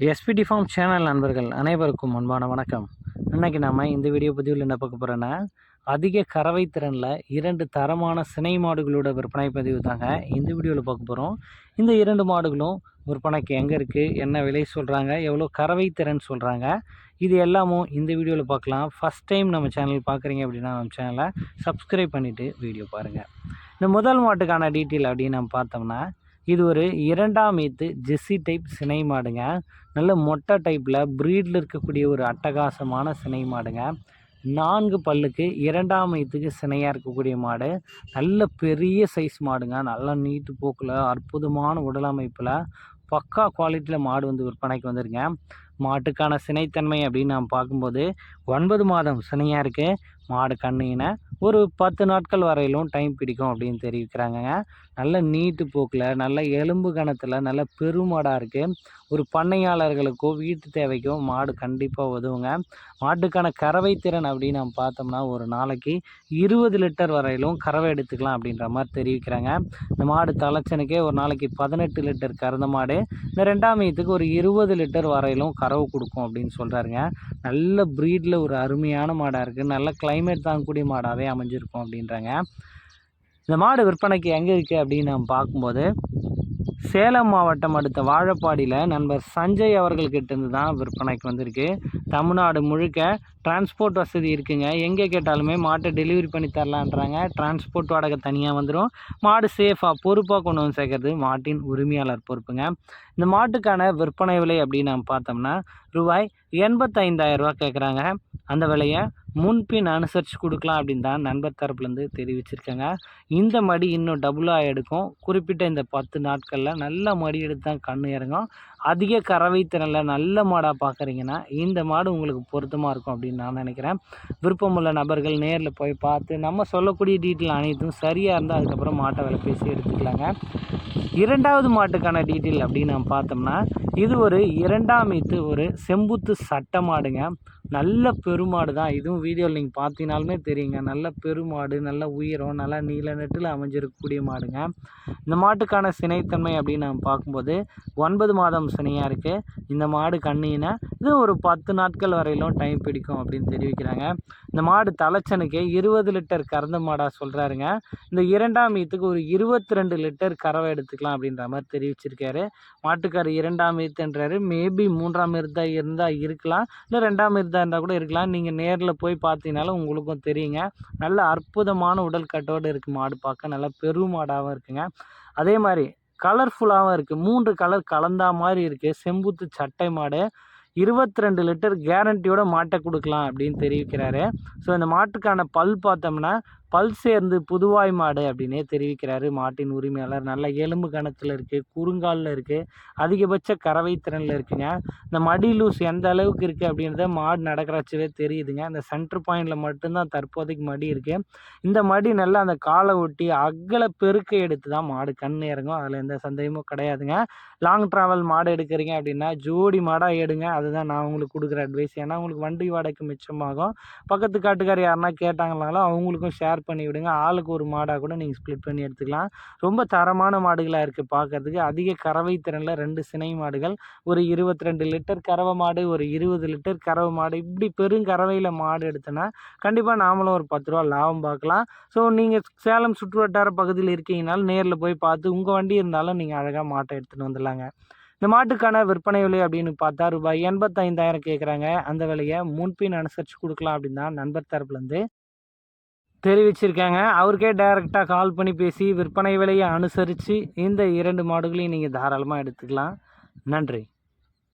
SPD form channel நண்பர்கள் அனைவருக்கும் அன்பான வணக்கம். இன்னைக்கு நம்ம இந்த வீடியோ பதிவில் என்ன பார்க்க போகிறோன்னா அதிக கறவை திறனில் இரண்டு தரமான சினை மாடுகளோட விற்பனை பதிவு தாங்க இந்த வீடியோவில் பார்க்க போகிறோம் இந்த இரண்டு மாடுகளும் விற்பனைக்கு எங்கே இருக்குது என்ன விலை சொல்கிறாங்க எவ்வளோ கறவை திறன் சொல்கிறாங்க இது எல்லாமும் இந்த வீடியோவில் பார்க்கலாம். ஃபஸ்ட் டைம் நம்ம சேனல் பார்க்குறீங்க அப்படின்னா நம்ம சேனலை சப்ஸ்கிரைப் பண்ணிவிட்டு வீடியோ பாருங்கள் இந்த முதல் மாட்டுக்கான டீட்டெயில் அப்படின்னு நம்ம பார்த்தோம்னா இது ஒரு இரண்டாம் ஈத்து ஜெஸ்ஸி டைப் சினை மாடுங்க. நல்ல மொட்டை டைப்பில் ப்ரீடில் இருக்கக்கூடிய ஒரு அட்டகாசமான சினை மாடுங்க. நான்கு பல்லுக்கு இரண்டாம் ஈத்துக்கு சினையாக இருக்கக்கூடிய மாடு. நல்ல பெரிய சைஸ் மாடுங்க. நல்லா நீட்டு போக்கில் அற்புதமான உடல் அமைப்பில் பக்கா குவாலிட்டியில் மாடு வந்து விற்பனைக்கு வந்துருங்க. மாட்டுக்கான சினைத்தன்மை அப்படின்னு நாம் பார்க்கும்போது ஒன்பது மாதம் சினையாக இருக்குது மாடு கண்ணினை ஒரு பத்து நாட்கள் வரையிலும் டைம் பிடிக்கும் அப்படின்னு தெரிவிக்கிறாங்கங்க. நல்ல நீட்டு போக்கில் நல்ல எலும்பு கணத்தில் நல்ல பெருமாடாக இருக்குது ஒரு பண்ணையாளர்களுக்கோ வீட்டு தேவைக்கோ மாடு கண்டிப்பாக உதவுங்க. மாட்டுக்கான கறவை திறன் அப்படின்னு நம்ம பார்த்தோம்னா ஒரு நாளைக்கு இருபது லிட்டர் வரையிலும் கறவை எடுத்துக்கலாம் அப்படின்ற மாதிரி தெரிவிக்கிறாங்க. இந்த மாடு தலைச்சனுக்கே ஒரு நாளைக்கு பதினெட்டு லிட்டர் கறந்த மாடு. இந்த ரெண்டாம் ஈத்துக்கு ஒரு இருபது லிட்டர் வரையிலும் கறவை கொடுக்கும் அப்படின்னு சொல்கிறாருங்க நல்ல ப்ரீடில் ஒரு அருமையான மாடாக இருக்குது நல்ல கிளைமேட் தாங்கக்கூடிய மாடாகவே அமைஞ்சிருக்கும் அப்படின்றாங்க. இந்த மாடு விற்பனைக்கு எங்கே இருக்குது அப்படின்னு நம்ம பார்க்கும்போது சேலம் மாவட்டம் அடுத்த வாழப்பாடியில் நண்பர் சஞ்சய் அவர்கள்கிட்டேருந்து தான் விற்பனைக்கு வந்திருக்கு. தமிழ்நாடு முழுக்க டிரான்ஸ்போர்ட் வசதி இருக்குங்க. எங்கே கேட்டாலுமே மாட்டை டெலிவரி பண்ணி தரலான்றாங்க. டிரான்ஸ்போர்ட் வாடகை தனியாக வந்துடும் மாடு சேஃபாக பொறுப்பாக கொண்டு வந்து சேர்க்கறது மாட்டின் உரிமையாளர் பொறுப்புங்க. இந்த மாட்டுக்கான விற்பனை விலை அப்படின்னு நம்ம பார்த்தோம்னா ரூபாய் எண்பத்தைந்தாயிரரூவா கேட்குறாங்க அந்த விலையை முன்பின் அனுசரித்து கொடுக்கலாம் அப்படின்னு தான் நண்பர் தரப்புலேருந்து தெரிவிச்சிருக்காங்க. இந்த மடி இன்னும் டபுளாக எடுக்கும். குறிப்பிட்ட இந்த பத்து நாட்களில் நல்ல மடி எடுத்து தான் கண் இறங்கும். அதிக கறவை திறனில் நல்ல மாடாக பார்க்குறீங்கன்னா இந்த மாடு உங்களுக்கு பொருத்தமாக இருக்கும் அப்படின்னு நான் நினைக்கிறேன். விருப்பமுள்ள நபர்கள் நேரில் போய் பார்த்து நம்ம சொல்லக்கூடிய டீட்டெயில் அனைத்தும் சரியாக இருந்தால் அதுக்கப்புறம் மாட்டை விலை பேசி எடுத்துக்கலாங்க. இரண்டாவது மாட்டுக்கான டீட்டெயில் அப்படின்னு நம்ம பார்த்தோம்னா இது ஒரு இரண்டாம் இத்து ஒரு செம்புத்து சட்ட மாடுங்க. நல்ல பெருமாடு தான். இதுவும் வீடியோவில் நீங்கள் பார்த்தீங்கனாலுமே தெரியுங்க. நல்ல பெருமாடு நல்ல உயரம் நல்லா நீல நெட்டில் அமைஞ்சிருக்கக்கூடிய மாடுங்க. இந்த மாட்டுக்கான சினைத்தன்மை அப்படின்னு நம்ம பார்க்கும்போது ஒன்பது மாதம் சினையாக இருக்குது இந்த மாடு கண்ணினா இது ஒரு பத்து நாட்கள் வரையிலும் டைம் பிடிக்கும் அப்படின்னு தெரிவிக்கிறாங்க. இந்த மாடு தலைச்சனுக்கு இருபது லிட்டர் கறந்த மாடாக சொல்கிறாருங்க இந்த இரண்டாம் ஈத்துக்கு ஒரு இருபத்தி ரெண்டு லிட்டர் கறவை எடுத்துக்கலாம் அப்படின்ற மாதிரி தெரிவிச்சிருக்காரு. மாட்டுக்கார் இரண்டாம் ஈத்துன்றாரு மேபி மூன்றாம் இருந்தால் இருந்தால் இருக்கலாம். இல்லை ரெண்டாம் இருந்தால் இருந்தால் கூட இருக்கலாம். நீங்கள் நேரில் போய் பார்த்தீங்கனாலும் உங்களுக்கும் தெரியுங்க. நல்ல அற்புதமான உடல் கட்டோடு இருக்குது மாடு பார்க்க. நல்லா பெரும் மாடாகவும் இருக்குங்க. அதே மாதிரி கலர்ஃபுல்லாகவும் இருக்குது மூன்று கலர் கலந்தா மாதிரி இருக்குது செம்புத்து சட்டை மாடு. இருபத்தி ரெண்டு லிட்டர் கேரண்டியோட மாட்டை கொடுக்கலாம் அப்படின்னு தெரிவிக்கிறாரு. ஸோ இந்த மாட்டுக்கான பல் பார்த்தோம்னா பல் சேர்ந்து புதுவாய் மாடு அப்படின்னே தெரிவிக்கிறாரு மாட்டின் உரிமையாளர். நல்ல எலும்பு கணத்தில் இருக்குது குறுங்காலில் இருக்குது அதிகபட்ச கறவை திறனில் இருக்குங்க. இந்த மடி லூஸ் எந்த அளவுக்கு இருக்குது அப்படின்றத மாடு நடக்கிறச்சவே தெரியுதுங்க. இந்த சென்டர் பாயிண்டில் மட்டும்தான் தற்போதைக்கு மடி இருக்குது இந்த மடி நல்லா அந்த காலை ஒட்டி அகல பெருக்கை எடுத்து தான் மாடு கண் இறங்கும். அதில் எந்த சந்தேகமும் கிடையாதுங்க. லாங் ட்ராவல் மாடு எடுக்கிறீங்க அப்படின்னா ஜோடி மாடாக எடுங்க. அதுதான் நான் உங்களுக்கு கொடுக்குற அட்வைஸ் ஏன்னா உங்களுக்கு வண்டி வாடகைக்கு மிச்சமாகும். பக்கத்து காட்டுக்கார் யாருன்னா கேட்டாங்கனாலும் அவங்களுக்கும் ஷேர் பண்ணி விடுங்க. ஆளுக்கு ஒரு மாடாக கூட நீங்கள் ஸ்ப்ளிட் பண்ணி எடுத்துக்கலாம். ரொம்ப தரமான மாடுகளாக இருக்குது பார்க்குறதுக்கு அதிக கறவை திறனில் ரெண்டு சினை மாடுகள் ஒரு இருபத்தி ரெண்டு லிட்டர் கறவை மாடு ஒரு இருபது லிட்டர் கறவை மாடு. இப்படி பெருங்கறவையில் மாடு எடுத்தோன்னா கண்டிப்பாக நாமளும் ஒரு பத்து ரூபா லாபம் பார்க்கலாம் ஸோ நீங்கள் சேலம் சுற்று வட்டார பகுதியில் இருக்கீங்கனாலும் நேரில் போய் பார்த்து உங்கள் வண்டி இருந்தாலும் நீங்கள் அழகாக மாட்டை எடுத்துகிட்டு வந்துடலாங்க. இந்த மாட்டுக்கான விற்பனை விலை அப்படின்னு பார்த்தா ரூபாய் எண்பத்தைந்தாயிரம் கேட்குறாங்க அந்த விலையை முன்பின் அனுசரித்து கொடுக்கலாம் அப்படின்னு தான் நண்பர் தரப்புலேருந்து தெரிவிச்சிருக்காங்க. அவருக்கே டைரெக்டாக கால் பண்ணி பேசி விற்பனை விலையை அனுசரித்து இந்த இரண்டு மாடுகளையும் நீங்கள் தாராளமாக எடுத்துக்கலாம். நன்றி.